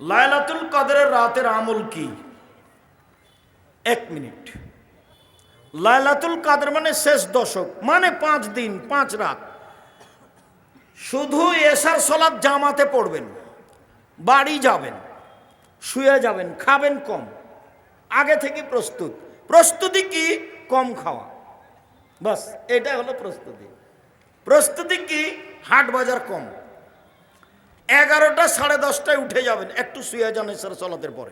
লায়লাতুল কদরের রাতের আমল কি? এক মিনিট। লায়লাতুল কাদের মানে শেষ দশক মানে পাঁচ দিন, পাঁচ রাত। শুধু এসার সলাদ জামাতে পড়বেন, বাড়ি যাবেন, শুয়ে যাবেন, খাবেন কম। আগে থেকে প্রস্তুত। প্রস্তুতি কি? কম খাওয়া। বাস এটা হলো প্রস্তুতি। প্রস্তুতি কি? হাট বাজার কম। এগারোটা সাড়ে দশটায় উঠে যাবেন। একটু শুয়ে যান এসার সলাতের পরে।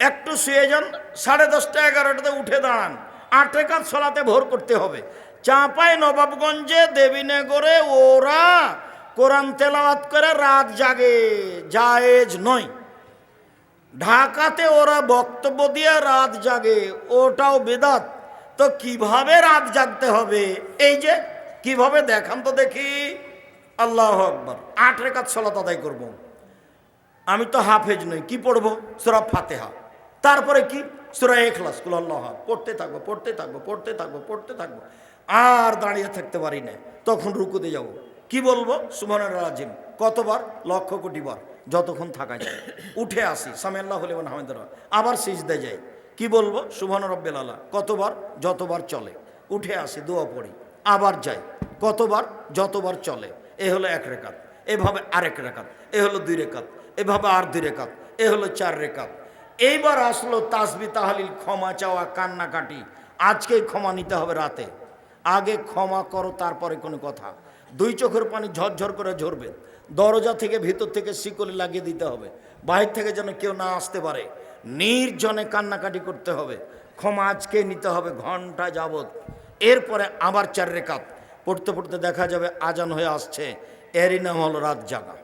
একটু শুয়ে যান, সাড়ে দশটা এগারোটাতে উঠে দাঁড়ান। আটে কাজ সলাতে ভোর করতে হবে। চাঁপায় নবাবগঞ্জে দেবীনগরে ওরা কোরআন তেলাওয়াত করে রাত জাগে, জায়েজ নয়। ঢাকাতে ওরা বক্তব্য দিয়ে রাত জাগে, ওটাও বেদাত। তো কীভাবে রাত জাগতে হবে? এই যে, কীভাবে দেখান তো দেখি। আল্লাহ আকবর। আট রেখাত সলাত আদায় করব। আমি তো হাফেজ নই, কি পড়ব? সুরা ফাতেহা। তারপরে কি? সুরা এখলাস কুল আল্লাহ পড়তে থাকব পড়তে থাকব পড়তে থাকব পড়তে থাকব। আর দাঁড়িয়ে থাকতে পারি না তখন রুকুতে যাব। কি বলব? সুমনের রাজিম। কতবার? লক্ষ কোটি বার। যতক্ষণ থাকা যায়। উঠে আসি। সামিয়াল্লাহ হলিমান হামিদুর আবার সিজদে যাই। কি বলব? সুবহান রব্বেল আল্লাহ কতবার? যতবার চলে। উঠে আসি, দোয়া পড়ি। আবার যাই। কতবার? যতবার চলে। এ হলো এক রেখাত, এভাবে আরেক রেখাত, এ হলো দুই রেখাত, এভাবে আর দুই রেখাত, এ হলো চার রেখাত। এইবার আসলো তাসবি তাহালিল, ক্ষমা চাওয়া, কান্নাকাটি। আজকেই ক্ষমা নিতে হবে রাতে। আগে ক্ষমা করো, তারপরে কোনো কথা। দুই চোখের পানি ঝরঝর করে ঝরবে। দরজা থেকে ভিতর থেকে শিকলি লাগিয়ে দিতে হবে। বাহির থেকে যেন কেউ না আসতে পারে। নির্জনে কান্নাকাটি করতে হবে। ক্ষমা আজকে নিতে হবে ঘণ্টা যাবত এরপরে আবার চার রেখাত। পড়তে পড়তে দেখা যাবে আজান হয়ে আসছে। এরই নাম হলো রাত জাগা।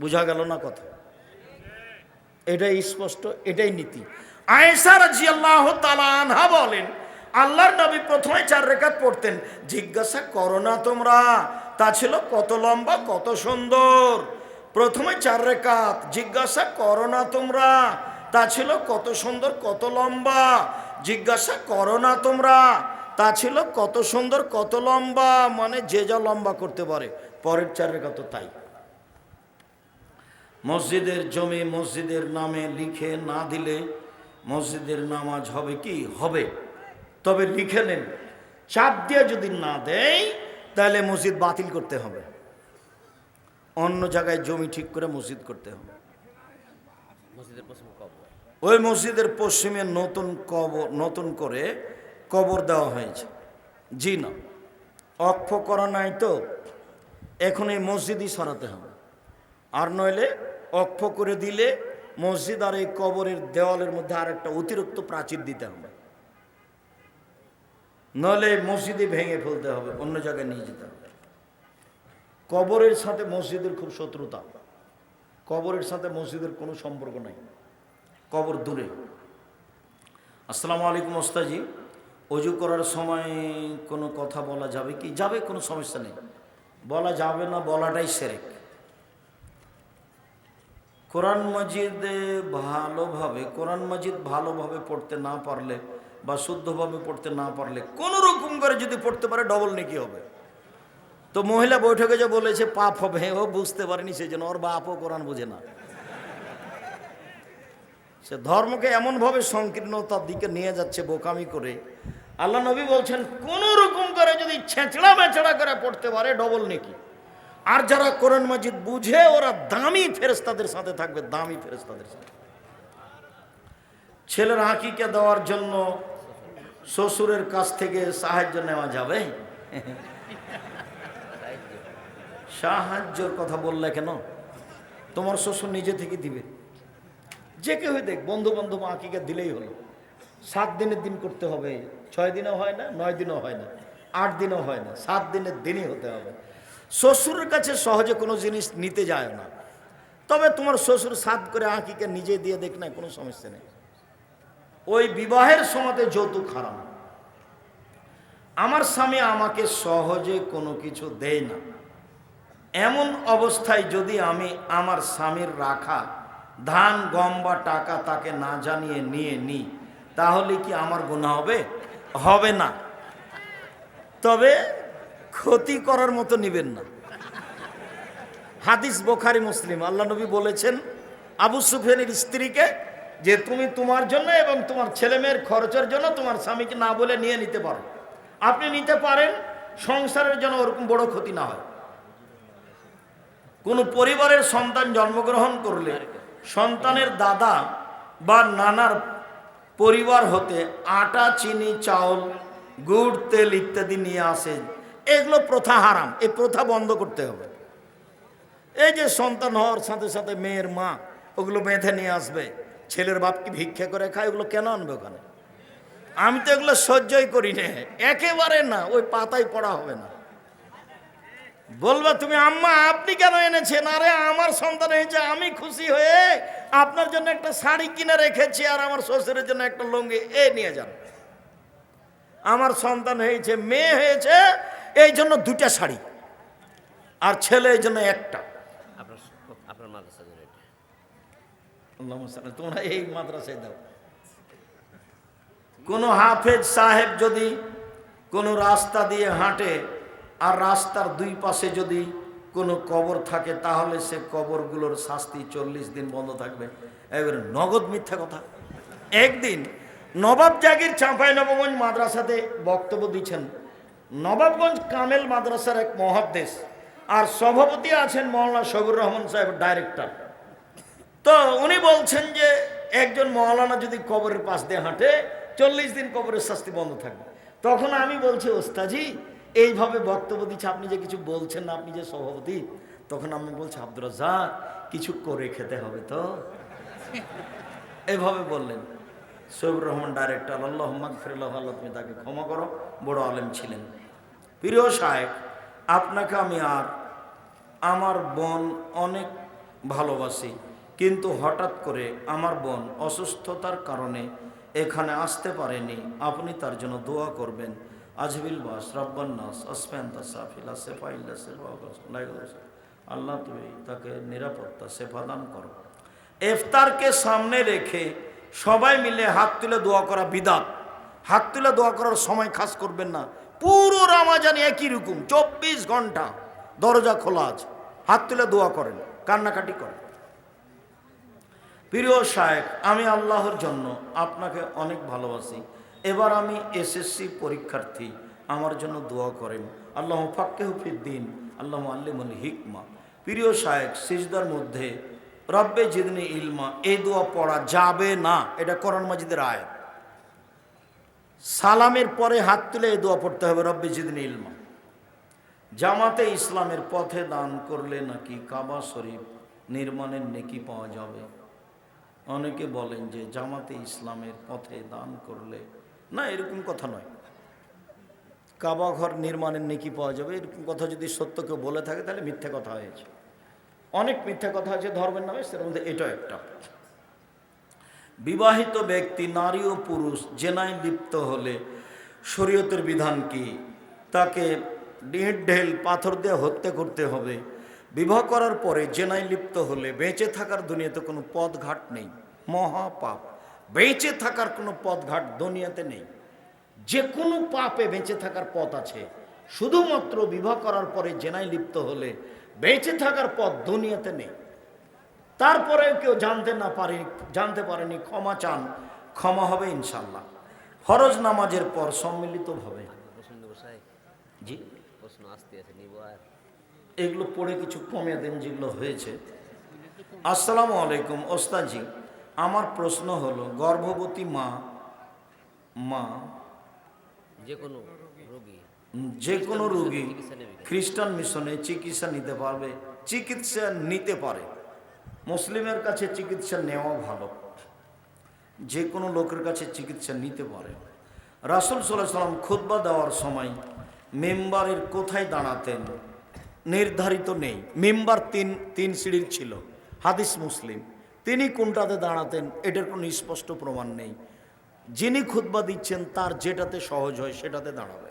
বোঝা গেল না কথা? এটাই স্পষ্ট, এটাই নীতি। রাজিয়াল্লাহ তাআলা আনহা বলেন, আল্লাহর নবী প্রথমে চার রেখাত পড়তেন, জিজ্ঞাসা করো না তোমরা, তা ছিল কত লম্বা, কত সুন্দর? প্রথমে চার রেখাত, জিজ্ঞাসা করো না তোমরা, তা ছিল কত সুন্দর, কত লম্বা? জিজ্ঞাসা করো না তোমরা তা ছিল কত সুন্দর কত লম্বা মানে যে যা লম্বা করতে পারে। পরের চার রেখা তো তাই। মসজিদের জমি মসজিদের নামে লিখে না দিলে মসজিদের নামাজ হবে কি? হবে। তবে লিখে নেন চাপ দিয়ে যদি না দেয় তাহলে মসজিদ বাতিল করতে হবে। অন্য জায়গায় জমি ঠিক করে মসজিদ করতে হবে। ওই মসজিদের পশ্চিমে নতুন কবর নতুন করে কবর দেওয়া হয়েছে। জি না। অক্ষ করা নাই তো, এখন এই মসজিদই সরাতে হবে। আর নইলে অক্ষ করে দিলে মসজিদ আর এই কবরের দেওয়ালের মধ্যে আর একটা অতিরিক্ত প্রাচীর দিতে হবে। নইলে মসজিদে ভেঙে ফেলতে হবে, অন্য জায়গায় নিয়ে যেতে হবে। কবরের সাথে মসজিদের খুব শত্রুতা। কবরের সাথে মসজিদের কোনো সম্পর্ক নাই। কবর দূরে। আসসালামু আলাইকুম ওস্তাজি অজু করার সময় কোনো কথা বলা যাবে কি? যাবে, কোনো সমস্যা নেই। বলা যাবে না, বলাটাই সেরেক। কোরআন মজিদে ভালোভাবে, কোরআন মজিদ ভালোভাবে পড়তে না পারলে বা শুদ্ধভাবে পড়তে না পারলে, কোনো রকম করে যদি পড়তে পারে ডবল নেকি হবে। তো মহিলা বৈঠকে যে বলেছে, পাপ হবে ও বুঝতে পারেনি সেই জন্য ওর বাপও কোরআন বোঝে না। সে ধর্মকে এমনভাবে সংকীর্ণতার দিকে নিয়ে যাচ্ছে বোকামি করে আল্লাহ নবী বলছেন, কোন রকম করে যদি ছেঁচড়া মেচড়া করে পড়তে পারে ডবল নেকি। আর যারা কোরআন মাজিদ বুঝে, ওরা দামি ফেরেস্তাদের সাথে থাকবে, দামি ফেরেস্তাদের সাথে। ছেলের হাঁকিকে দেওয়ার জন্য শ্বশুরের কাছ থেকে সাহায্য নেওয়া যাবে? সাহায্যর কথা বললে কেন? তোমার শ্বশুর নিজে থেকে দিবে। যে কেউ দেখ বন্ধু বান্ধব আঁকিকে দিলেই হলো। সাত দিনের দিন করতে হবে। ছয় দিনও হয় না, নয় দিনও হয় না, আট দিনও হয় না, সাত দিনের দিনই হতে হবে। শ্বশুরের কাছে সহজে কোনো জিনিস নিতে যায় না। তবে তোমার শ্বশুর সাত করে আঁকিকে নিজে দিয়ে দেখ না, কোনো সমস্যা নেই। ওই বিবাহের সময়তে যৌতুক হারাম। আমার স্বামী আমাকে সহজে কোনো কিছু দেয় না। এমন অবস্থায় যদি আমি আমার স্বামীর রাখা, ধান, গম বা টাকা তাকে না জানিয়ে নিয়ে নিই, তাহলে কি আমার গুণা হবে? হবে না। তবে ক্ষতি করার মতো নিবেন না। হাদিস বোখারি মুসলিম। আল্লাহ নবী বলেছেন, আবু সুফিয়ানের স্ত্রীকে যে তুমি তোমার জন্য এবং তোমার ছেলে মেয়ের খরচের জন্য তোমার স্বামীকে না বলে নিয়ে নিতে পারো। আপনি নিতে পারেন, সংসারের জন্য ওরকম বড় ক্ষতি না হয়। কোনো পরিবারের সন্তান জন্মগ্রহণ করলে সন্তানের দাদা বা নানার পরিবার হতে আটা, চিনি, চাউল, গুড়, তেল ইত্যাদি নিয়ে আসে। এগুলো প্রথা হারাম, এই প্রথা বন্ধ করতে হবে। এই যে সন্তান হওয়ার সাথে সাথে মেয়ের মা, ওগুলো বেঁধে নিয়ে আসবে। ছেলের বাপকে ভিক্ষা করে খায়, ওগুলো কেন আনবে ওখানে? আমি তো এগুলো সহ্যই করি না। একেবারে না, ওই পাতায় পড়া হবে না। বলবা তুমি আম্মা আপনি কেন এনেছেন? আরে আমার সন্তান হয়েছে আমি খুশি হয়ে আপনার জন্য একটা শাড়ি কিনে রেখেছি আর আমার শ্বশুরের জন্য একটা লুঙ্গি। এ নিয়ে যান। আমার সন্তান হয়েছে মেয়ে হয়েছে এই জন্য দুটা শাড়ি আর ছেলে এই জন্য একটা। তোমরা এই মাদ্রাসায় দাও। কোনো হাফেজ সাহেব যদি কোনো রাস্তা দিয়ে হাঁটে আর রাস্তার দুই পাশে যদি কোনো কবর থাকে, তাহলে সে কবরগুলোর শাস্তি চল্লিশ দিন বন্ধ থাকবে। এবারে নগদ মিথ্যা কথা। একদিন নবাব জাগির চাঁপাই নবগঞ্জ মাদ্রাসাতে বক্তব্য দিচ্ছেন। নবাবগঞ্জ কামেল মাদ্রাসার এক মহাদেশ আর সভাপতি আছেন মৌলানা সবুর রহমান সাহেব, ডাইরেক্টর। তো উনি বলছেন যে, একজন মৌলানা যদি কবরের পাশ দিয়ে হাঁটে, চল্লিশ দিন কবরের শাস্তি বন্ধ থাকবে। তখন আমি বলছি ওস্তাজি এইভাবে বক্তব্য দিচ্ছে, আপনি যে কিছু বলছেন আপনি যে সভাপতি, তখন আমি বলছি, আব্দুর রাজ্জাক, কিছু করে খেতে হবে তো? এভাবে বললেন। সৈবুর রহমান ডাইরেক্টর আল্লাহ আল্লাহ তুমি তাকে ক্ষমা করো, বড় আলেম ছিলেন। প্রিয় সাহেব আপনাকে আমি আর আমার বোন অনেক ভালোবাসি, কিন্তু হঠাৎ করে আমার বোন অসুস্থতার কারণে এখানে আসতে পারেনি, আপনি তার জন্য দোয়া করবেন। আজবিল বাস রব্বান্নাস আসফেন্তা সাফিলা সেফা আল্লাহ তুমি তাকে নিরাপত্তা সেফা দান করো। ইফতারকে সামনে রেখে সবাই মিলে হাত তুলে দোয়া করা বিদাত। হাত তুলে দোয়া করার সময় খাস করবেন না। পুরো রামাজান একই রকম, চব্বিশ ঘণ্টা দরজা খোলা আছে। হাত তুলে দোয়া করেন, কান্নাকাটি করেন। প্রিয় শায়েক আমি আল্লাহর জন্য আপনাকে অনেক ভালোবাসি। এবার আমি এসএসসি পরীক্ষার্থী, আমার জন্য দোয়া করেন। আল্লাহ ফাক্কে হুফিদ্দিন আল্লাহ আল্লিমুল হিকমা। প্রিয় শায়েক সিজদার মধ্যে রব্বে জিদনি ইলমা, এই দোয়া পড়া যাবে না, এটা কোরআন মাজিদের আয়াত। সালামের পরে হাত তুলে এই দোয়া পড়তে হবে রব্বে জিদনি ইলমা। জামাতে ইসলামের পথে দান করলে নাকি কাবা শরীফ নির্মাণের নেকি পাওয়া যাবে? অনেকে বলেন যে জামাতে ইসলামের পথে দান করলে না, এরকম কথা নয়। কাবা ঘর নির্মাণের নেকি পাওয়া যাবে, এরকম কথা যদি সত্য কেউ বলে থাকে, তাহলে মিথ্যা কথা হয়েছে। অনেক মিথ্যা কথা আছে, ধর্মের নামে, সেটার মধ্যে এটা একটা। বিবাহিত ব্যক্তি, নারী ও পুরুষ, জেনায় লিপ্ত হলে শরীয়তের বিধান কি? তাকে ডিঁট ঢেল পাথর দিয়ে হত্যা করতে হবে। বিবাহ করার পরে জেনায় লিপ্ত হলে বেঁচে থাকার দুনিয়াতে কোনো পথ ঘাট নেই। মহাপাপ। বেঁচে থাকার কোনো পথঘাট দুনিয়াতে নেই। যে কোনো পাপে বেঁচে থাকার পথ আছে। শুধুমাত্র বিবাহ করার পরে জেনায় লিপ্ত হলে বেঁচে থাকার পথ দুনিয়াতে নেই। তারপরে কেউ জানতে না পারে, জানতে পারেনি, ক্ষমা চান, ক্ষমা হবে ইনশাল্লাহ ফরজ নামাজের পর সম্মিলিতভাবে জি? প্রশ্ন আসতে আছে এগুলো পড়ে কিছু কমিয়ে দেন যেগুলো হয়েছে। আসসালামু আলাইকুম ওস্তাজি আমার প্রশ্ন হলো গর্ভবতী মা মা যে কোনো রোগী যে কোনো? রোগী? খ্রিস্টান মিশনে চিকিৎসা নিতে পারবে চিকিৎসা নিতে পারে। মুসলিমের কাছে চিকিৎসা নেওয়া ভালো। যে কোনো লোকের কাছে চিকিৎসা নিতে পারে। রাসুল সাল্লাহ সাল্লাম খুতবা দেওয়ার সময় মেম্বারের কোথায় দাঁড়াতেন নির্ধারিত নেই। মেম্বার তিন তিন সিঁড়ির ছিল হাদিস মুসলিম। তিনি কোনটাতে দাঁড়াতেন, এটার কোনো স্পষ্ট প্রমাণ নেই। যিনি খুতবা দিচ্ছেন, তার যেটাতে সহজ হয়, সেটাতে দাঁড়াবে।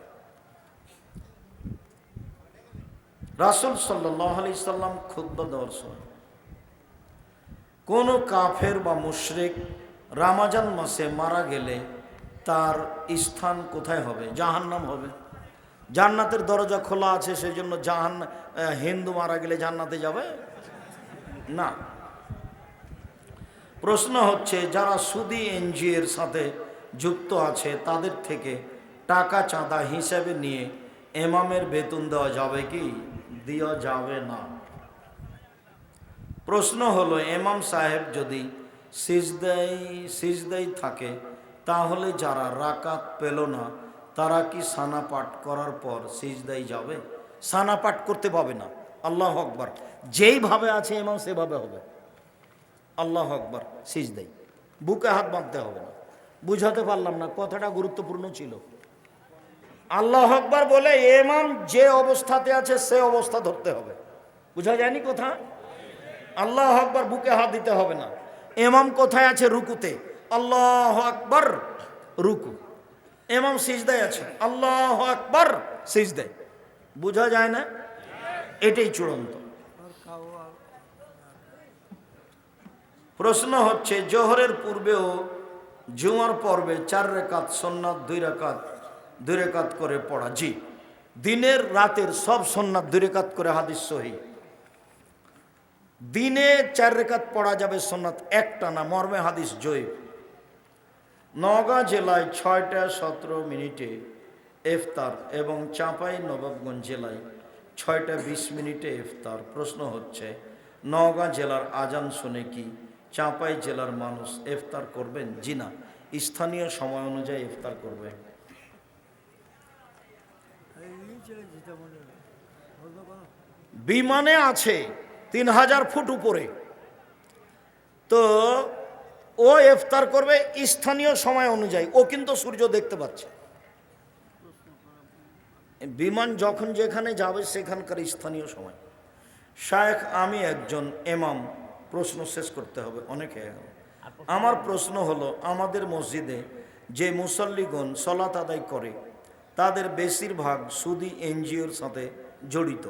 রাসুল সাল্লাহ সাল্লাম খুদ্া দেওয়ার সময় কোনো কাফের বা মুশরিক রামাজান মাসে মারা গেলে তার স্থান কোথায় হবে? জাহান্নাম হবে। জান্নাতের দরজা খোলা আছে সেই জন্য জাহান হিন্দু মারা গেলে জান্নাতে যাবে? না। প্রশ্ন হচ্ছে, যারা সুদি এনজিওর সাথে যুক্ত আছে, তাদের থেকে টাকা চাঁদা হিসেবে নিয়ে এমামের বেতন দেওয়া যাবে কি? দেওয়া যাবে না। প্রশ্ন হলো, এমাম সাহেব যদি সিজদাই সিজদাই থাকে, তাহলে যারা রাকাত পেল না, তারা কি সানা পাঠ করার পর সিজদাই যাবে? সানা পাঠ করতে পাবে না। আল্লাহ আকবার। যেইভাবে আছে এমাম সেভাবে হবে। আল্লাহ আকবার, সিজদাই। বুকে হাত বাঁধতে হবে না। বুঝাতে পারলাম না, কথাটা গুরুত্বপূর্ণ ছিল। আল্লাহ আকবার বলে এমাম যে অবস্থাতে আছে, সে অবস্থা ধরতে হবে। বুঝা যায়নি কথা? আল্লাহ আকবার বুকে হাত দিতে হবে না। এমাম কোথায় আছে? রুকুতে। আল্লাহ আকবার, রুকু। এমাম সিজদায় আছে। আল্লাহ আকবার, সিজদায়। বোঝা যায় না? এটাই চূড়ান্ত। প্রশ্ন হচ্ছে, জোহরের পূর্বেও জুমার পর্বে চার রেখাত সন্ন্যাত দুই রেখাত দুই রেখাত করে পড়া। জি, দিনের রাতের সব সন্ন্যাত দুই রেখাত করে হাদিস সহি। দিনে চার রেখাত পড়া যাবে সন্ন্যাত একটা না, মর্মে হাদিস জয়ীব নওগাঁ জেলায় ছয়টা সতেরো মিনিটে এফতার এবং চাঁপাই নবাবগঞ্জ জেলায় ছয়টা বিশ মিনিটে এফতার প্রশ্ন হচ্ছে, নওগাঁ জেলার আজান শুনে কি চাঁপাই জেলার মানুষ ইফতার করবেন জিনা। স্থানীয় সময় অনুযায়ী ইফতার করবে। বিমানে আছে তিন হাজার ফুট উপরে। তো ও ইফতার করবে স্থানীয় সময় অনুযায়ী। ও কিন্তু সূর্য দেখতে পাচ্ছে। বিমান যখন যেখানে যাবে সেখানকার স্থানীয় সময়। শায়েখ আমি একজন এমাম প্রশ্ন শেষ করতে হবে অনেকে। আমার প্রশ্ন হলো আমাদের মসজিদে যে মুসল্লিগণ সলাত আদায় করে তাদের বেশিরভাগ সুদি এনজিওর সাথে জড়িত।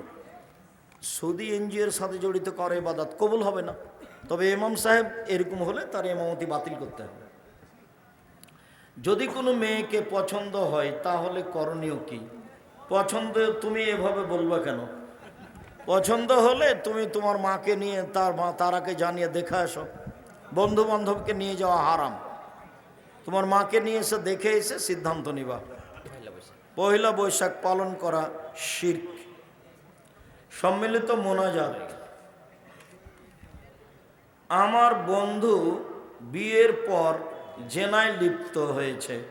সুদি এনজিওর সাথে জড়িত করে বাদাত কবুল হবে না। তবে এমাম সাহেব এরকম হলে তার এমামতি বাতিল করতে হবে। যদি কোনো মেয়েকে পছন্দ হয় তাহলে করণীয় কি? পছন্দ তুমি এভাবে বলবা কেন? পছন্দ হলে তুমি তোমার মাকে নিয়ে, তার মা, তারাকে জানিয়ে দেখে আসো। বন্ধু বান্ধবকে নিয়ে যাওয়া হারাম। তোমার মাকে নিয়ে এসে দেখে এসে সিদ্ধান্ত নিবা। পহিলা বৈশাখ পালন করা শির্ক। সম্মিলিত মোনাজাত। আমার বন্ধু বিয়ের পর জেনায় লিপ্ত হয়েছে।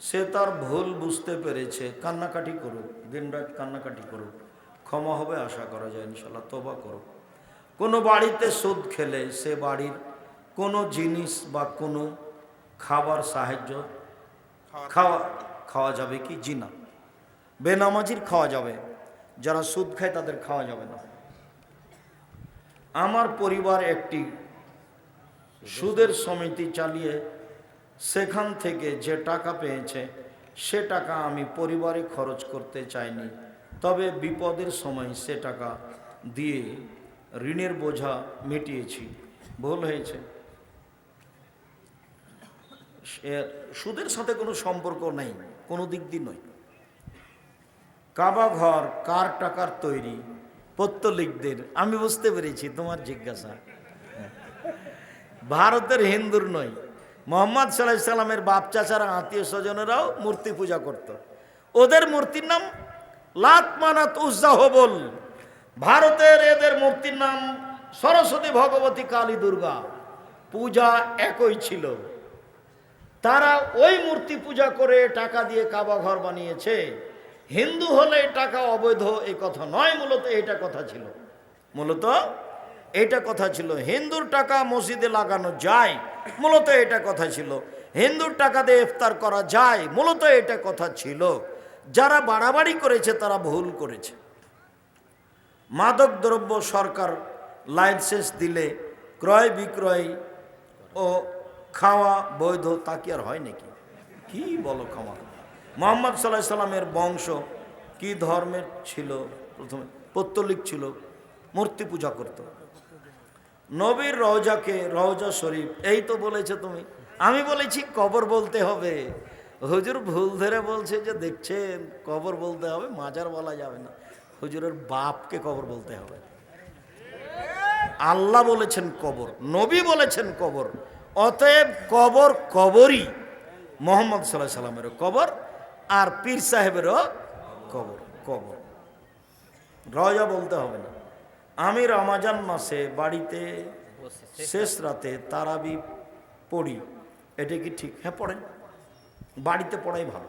সে তার ভুল বুঝতে পেরেছে। কান্নাকাটি করুক, দিনরাত কান্নাকাটি করুক। ক্ষমা হবে আশা করা যায় ইনশাল্লাহ তোবা করুক কোনো বাড়িতে সুদ খেলে সে বাড়ির কোনো জিনিস বা কোনো খাবার সাহায্য খাওয়া খাওয়া যাবে কি? জিনা। বেনামাজির খাওয়া যাবে। যারা সুদ খায় তাদের খাওয়া যাবে না। আমার পরিবার একটি সুদের সমিতি চালিয়ে সেখান থেকে যে টাকা পেয়েছে সে টাকা আমি পরিবারে খরচ করতে চাইনি। তবে বিপদের সময় সে টাকা দিয়ে ঋণের বোঝা মিটিয়েছি। ভুল হয়েছে। সুদের সাথে কোনো সম্পর্ক নেই, কোনো দিক দিয়ে নয়। কাবা ঘর কার টাকার তৈরি, পত্তলিকদের, আমি বুঝতে পেরেছি তোমার জিজ্ঞাসা। ভারতের হিন্দুর নয়, মোহাম্মদ সাল্লাহ সাল্লামের বাপ চাচারা আত্মীয় স্বজনেরাও মূর্তি পূজা করত। ওদের মূর্তির নাম লাত উজ্জা হবল ভারতের এদের মূর্তির নাম সরস্বতী ভগবতী কালী দুর্গা। পূজা একই ছিল। তারা ওই মূর্তি পূজা করে টাকা দিয়ে কাবা ঘর বানিয়েছে। হিন্দু হলে টাকা অবৈধ, এই কথা নয়, মূলত এটা কথা ছিল। মূলত এটা কথা ছিল। হিন্দুর টাকা মসজিদে লাগানো যায়, মূলত এটা কথা ছিল। হিন্দুর টাকা দিয়ে ইফতার করা যায়, মূলত এটা কথা ছিল। যারা বাড়াবাড়ি করেছে, তারা ভুল করেছে। মাদক দ্রব্য সরকার লাইসেন্স দিলে ক্রয় বিক্রয় ও খাওয়া বৈধ, তা কি আর হয় নাকি? কি বলো খাওয়া মোহাম্মদ সাল্লাহ সাল্লামের বংশ কি ধর্মের ছিল? প্রথমে পত্তলিক ছিল, মূর্তি পূজা করত। নবীর রওজাকে, রওজা শরীফ, এই তো বলেছে তুমি। আমি বলেছি কবর বলতে হবে। হুজুর ভুল ধরে বলছে যে দেখছেন, কবর বলতে হবে, মাজার বলা যাবে না। হুজুরের বাপকে কবর বলতে হবে। আল্লাহ বলেছেন কবর, নবী বলেছেন কবর। অতএব কবর কবরই। মোহাম্মদ সাল্লাহ সাল্লামেরও কবর আর পীর সাহেবেরও কবর কবর। রজা বলতে হবে না। আমি রমাজান মাসে বাড়িতে শেষ রাতে তারাবি পড়ি। এটা কি ঠিক? হ্যাঁ পড়েন। বাড়িতে পড়াই ভালো।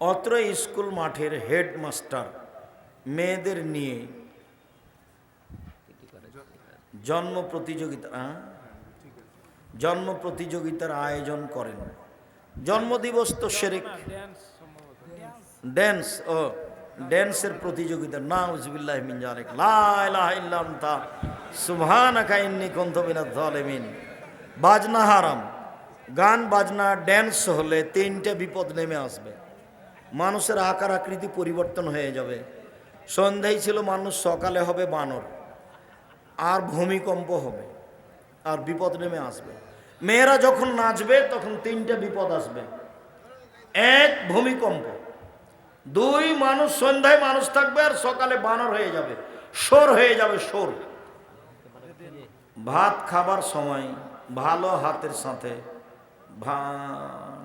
অত্র স্কুল মাঠের হেডমাস্টার মেয়েদের নিয়ে জন্ম প্রতিযোগিতা? জন্ম প্রতিযোগিতার আয়োজন করেন। জন্মদিবস তো সেরেক ড্যান্স ও ড্যান্সের প্রতিযোগিতা। না উজবিল্লাহ মিন জালিক লা ইলাহা ইল্লা আনতা সুবহানাকা ইন্নী কুনতু মিনাজ বাজনা হারাম। গান, বাজনা ড্যান্স হলে তিনটে বিপদ নেমে আসবে। মানুষের আকার আকৃতি পরিবর্তন হয়ে যাবে। সন্ধ্যায় ছিল মানুষ, সকালে হবে বানর। আর ভূমিকম্প হবে। আর বিপদ নেমে আসবে। মেয়েরা যখন নাচবে, তখন তিনটে বিপদ আসবে। এক, ভূমিকম্প। দুই, মানুষ, সন্ধ্যায় মানুষ থাকবে আর সকালে বানর হয়ে যাবে। সোর হয়ে যাবে সোর ভাত খাবার সময়, ভালো হাতের সাথে।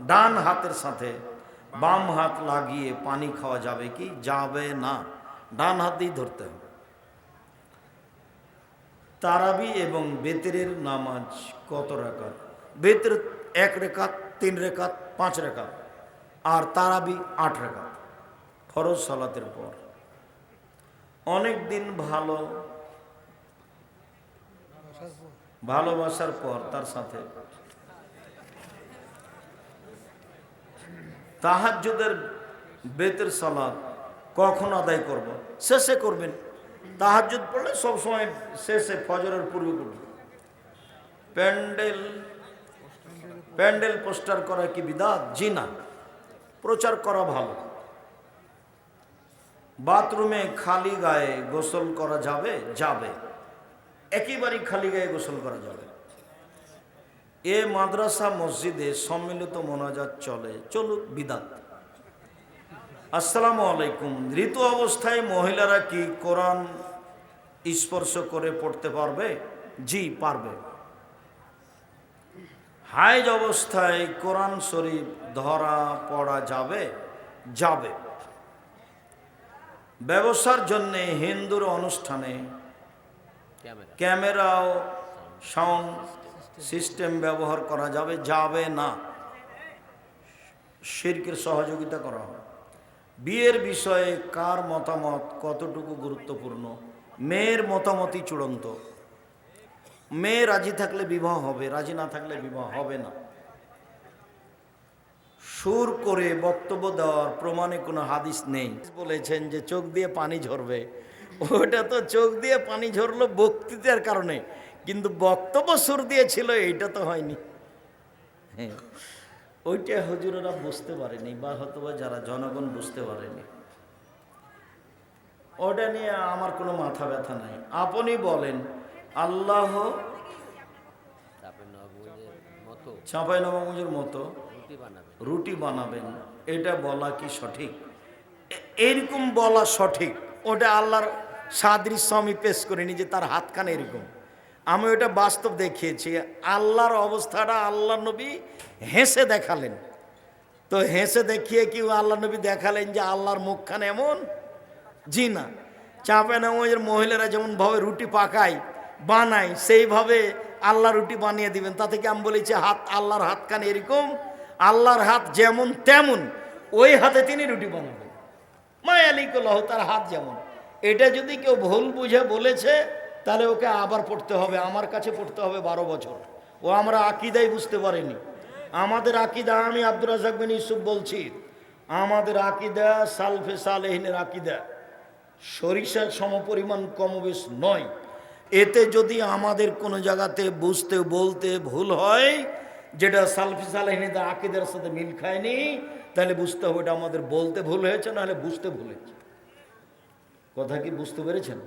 ডান হাতের সাথে বাম হাত লাগিয়ে পানি খাওয়া যাবে কি? যাবে না। ডান হাত দিয়ে ধরতে হবে। তারাবি এবং বেতেরের নামাজ কত রেখাত? বেতের এক রেখাত, তিন রেখাত, পাঁচ রেখাত, আর তারাবি আট রেখাত। ফরজ সালাতের পর। অনেক দিন ভালো, ভালোবাসার পর তার সাথে তাহাজ্জুদের বেতের সালাদ কখন আদায় করব? শেষে করবেন। তাহাজ্জুদ পড়লে সবসময় শেষে ফজরের পূর্বে করবেন। প্যান্ডেল প্যান্ডেল পোস্টার করা কি বিদাত? জি না। প্রচার করা ভালো। বাথরুমে খালি গায়ে গোসল করা যাবে? যাবে। একেবারেই খালি গায়ে গোসল করা যাবে। এ মাদ্রাসা মসজিদে সম্মিলিত মোনাজাত চলে। চলুক বিদাত। আসসালামু আলাইকুম। ঋতু অবস্থায় মহিলারা কি কোরআন স্পর্শ করে পড়তে পারবে? জি পারবে। হাইজ অবস্থায় কোরআন শরীফ ধরা পড়া যাবে? যাবে। ব্যবসার জন্য হিন্দুর অনুষ্ঠানে ক্যামেরা। ক্যামেরা ও সাউন্ড সিস্টেম ব্যবহার করা যাবে যাবে না। শিরকের সহযোগিতা করা হয় বিয়ের বিষয়ে কার মতামত কতটুকু গুরুত্বপূর্ণ? মেয়ের মতামতই চূড়ান্ত। মেয়ে রাজি থাকলে বিবাহ হবে, রাজি না থাকলে বিবাহ হবে না। সুর করে বক্তব্য দেওয়ার প্রমাণে কোনো হাদিস নেই। বলেছেন যে চোখ দিয়ে পানি ঝরবে। ওটা তো চোখ দিয়ে পানি ঝরলো বক্তৃতার কারণে। কিন্তু বক্তব্য সুর দিয়েছিল, এইটা তো হয়নি। হ্যাঁ ওইটা হুজুরেরা বুঝতে পারেনি বা হয়তো যারা জনগণ বুঝতে পারেনি। ওটা নিয়ে আমার কোনো মাথা ব্যথা নাই। আপনি বলেন, আল্লাহ নবমের মতো মতো রুটি বানাবেন, এটা বলা কি সঠিক? এরকম বলা সঠিক, ওটা আল্লাহর সাদৃশ্য আমি পেশ করিনি যে তার হাতখানে এরকম। আমি ওটা বাস্তব দেখিয়েছি। আল্লাহর অবস্থাটা আল্লাহ নবী হেসে দেখালেন। তো হেসে দেখিয়ে কি আল্লাহ নবী দেখালেন যে আল্লাহর মুখখান এমন? জি না। চাপে নামাজের মহিলারা যেমন ভাবে রুটি পাকায়, বানায়, সেইভাবে আল্লাহ রুটি বানিয়ে দিবেন। তা থেকে আমি বলেছি হাত, আল্লাহর হাতখান এরকম? আল্লাহর হাত যেমন তেমন, ওই হাতে তিনি রুটি বানাবেন। মায়ালিকুল্লাহ, তার হাত যেমন। এটা যদি কেউ ভুল বুঝে বলেছে তাহলে ওকে আবার পড়তে হবে, আমার কাছে পড়তে হবে বারো বছর। ও আমরা আকিদাই বুঝতে পারিনি। আমাদের আকিদা আমি আব্দুর রাজাক বিন ইউসুফ বলছি। আমাদের আকিদা সালফে সালেহিনের আকিদা। সরিষার সমপরিমাণ কমবেশ নয়। এতে যদি আমাদের কোনো জায়গাতে বুঝতে বলতে ভুল হয়, যেটা সালফি সালেহিনীদের আকিদের সাথে মিল খায়নি, তাহলে বুঝতে হবে এটা আমাদের বলতে ভুল হয়েছে, নাহলে বুঝতে ভুল হয়েছে। কথা কি বুঝতে পেরেছেন?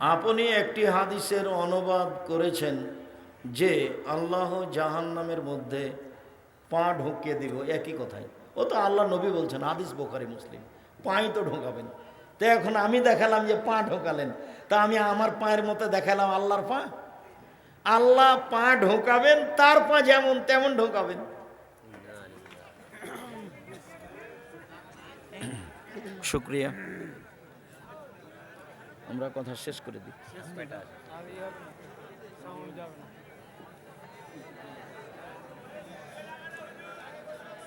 আপনি একটি হাদিসের অনুবাদ করেছেন যে আল্লাহ জাহান্নামের মধ্যে পা ঢুকিয়ে দিব একই কথাই। ও তো আল্লাহ নবী বলছেন, হাদিস বোখারি, মুসলিম। পাই তো ঢোকাবেন। তো এখন আমি দেখালাম যে পা ঢোকালেন। তা আমি আমার পায়ের মতো দেখালাম আল্লাহর পা? আল্লাহ পা ঢোকাবেন, তার পা যেমন তেমন ঢোকাবেন। শুক্রিয়া। আমরা কথা শেষ করে দিই।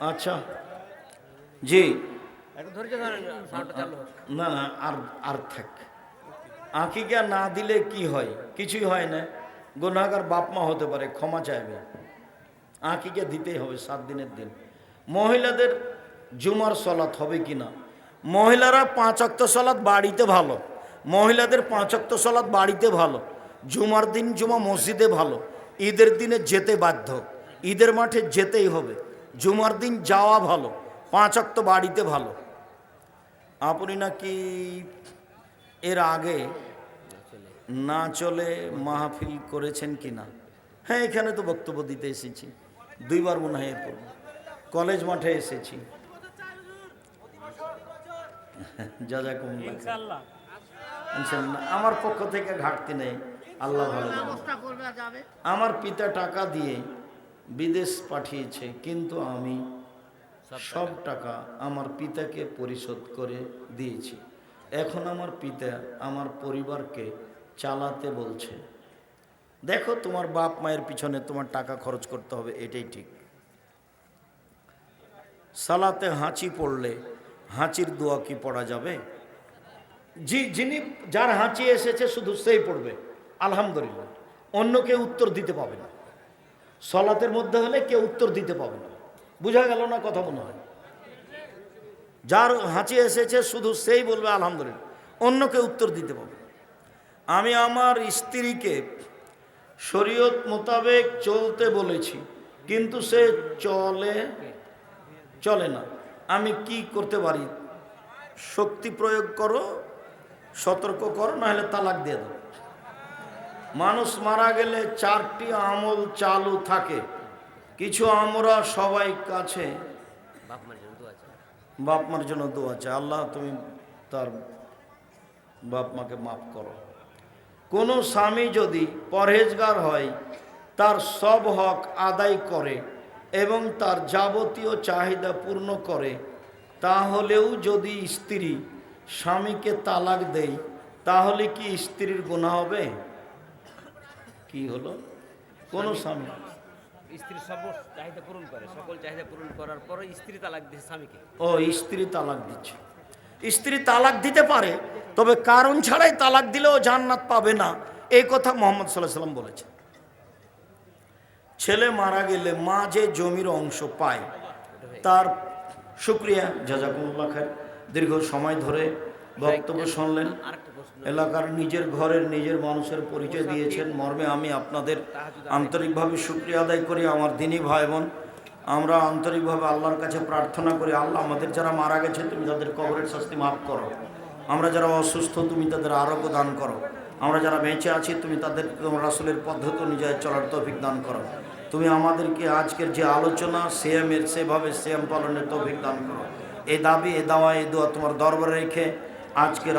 আচ্ছা। জি। না আর আর থাক। আঁকিকা না দিলে কি হয়? কিছুই হয় না। গুনাগার বাপমা হতে পারে ক্ষমা চাইবে। আঁকিকে দিতেই হবে সাত দিনের দিন। মহিলাদের জুমার সলাৎ হবে কি না মহিলারা পাঁচ অক্ত সলাৎ বাড়িতে ভালো। মহিলাদের পাঁচ অক্ত সলাৎ বাড়িতে ভালো জুমার দিন জুমা মসজিদে ভালো ঈদের দিনে যেতে বাধ্য ঈদের মাঠে যেতেই হবে জুমার দিন যাওয়া ভালো পাঁচ অক্ত বাড়িতে ভালো। আপনি নাকি এর আগে না চলে মাহফিল করেছেন কি না হ্যাঁ এখানে তো বক্তব্য দিতে এসেছি দুইবার মনে হয় এরপর কলেজ মাঠে এসেছি। যা যা ইনশাআল্লাহ। আমার পক্ষ থেকে ঘাটতি নেই। আল্লাহ ভালো আমার পিতা টাকা দিয়ে বিদেশ পাঠিয়েছে কিন্তু আমি সব টাকা আমার পিতাকে পরিশোধ করে দিয়েছি। এখন আমার পিতা আমার পরিবারকে চালাতে বলছে। দেখো তোমার বাপ মায়ের পিছনে তোমার টাকা খরচ করতে হবে এটাই ঠিক। সালাতে হাঁচি পড়লে হাঁচির দোয়া কি পড়া যাবে? যিনি যার হাঁচি এসেছে শুধু সেই পড়বে। আলহামদুলিল্লাহ। অন্য কেউ উত্তর দিতে পাবে না। সলাতের মধ্যে হলে কেউ উত্তর দিতে পাবে না। বোঝা গেল না কথা মনে হয়? যার হাঁচি এসেছে শুধু সেই বলবে, আলহামদুলিল্লাহ। অন্য কেউ উত্তর দিতে পাবে আমি আমার স্ত্রীকে শরীয়ত মোতাবেক চলতে বলেছি, কিন্তু সে চলে চলে না। আমি কি করতে পারি? শক্তি প্রয়োগ করো সতর্ক করো, নাহলে তালাক দিয়ে দাও মানুষ মারা গেলে চারটি আমল চালু থাকে। কিছু আমরা সবাই কাছে বাপ মার জন্য দোয়া চাই। আল্লাহ, তুমি তার বাপ মাকে মাফ করো। কোনো স্বামী যদি পরহেজগার হয়, তার সব হক আদায় করে এবং তার যাবতীয় চাহিদা পূর্ণ করে, তাহলেও যদি স্ত্রী স্বামীকে তালাক দেয় তাহলে কি স্ত্রীর গুণা হবে? কি হলো? কোনো স্বামী স্ত্রীর সব চাহিদা পূরণ করে সকল চাহিদা পূরণ করার পরে স্ত্রী তালাক দিচ্ছে স্বামীকে। ও স্ত্রী তালাক দিচ্ছে। স্ত্রী তালাক দিতে পারে তবে কারণ ছাড়াই তালাক দিলেও জান্নাত পাবে না। এই কথা মোহাম্মদ সাল্লাহ সাল্লাম বলেছেন ছেলে মারা গেলে মা যে জমির অংশ পায়। তার শুক্রিয়া জাজাকুমুল্লাহ খায় দীর্ঘ সময় ধরে বক্তব্য শুনলেন। এলাকার নিজের ঘরের নিজের মানুষের পরিচয় দিয়েছেন। মর্মে আমি আপনাদের আন্তরিকভাবে শুক্রিয়া আদায় করি আমার দিনী ভাই বোন। আমরা আন্তরিকভাবে আল্লাহর কাছে প্রার্থনা করি আল্লাহ আমাদের যারা মারা গেছে তুমি তাদের কবরের শাস্তি মাফ করো। আমরা যারা অসুস্থ তুমি তাদের আরোগ্য দান করো। আমরা যারা বেঁচে আছি তুমি তাদের তোমার রাসুলের পদ্ধতি অনুযায়ী চলার তৌফিক দান করো। তুমি আমাদেরকে আজকের যে আলোচনা সেমের সেভাবে সেম পালনের তৌফিক দান করো। এই দাবি এ দাওয়া এ দোয়া তোমার দরবারে রেখে আজকের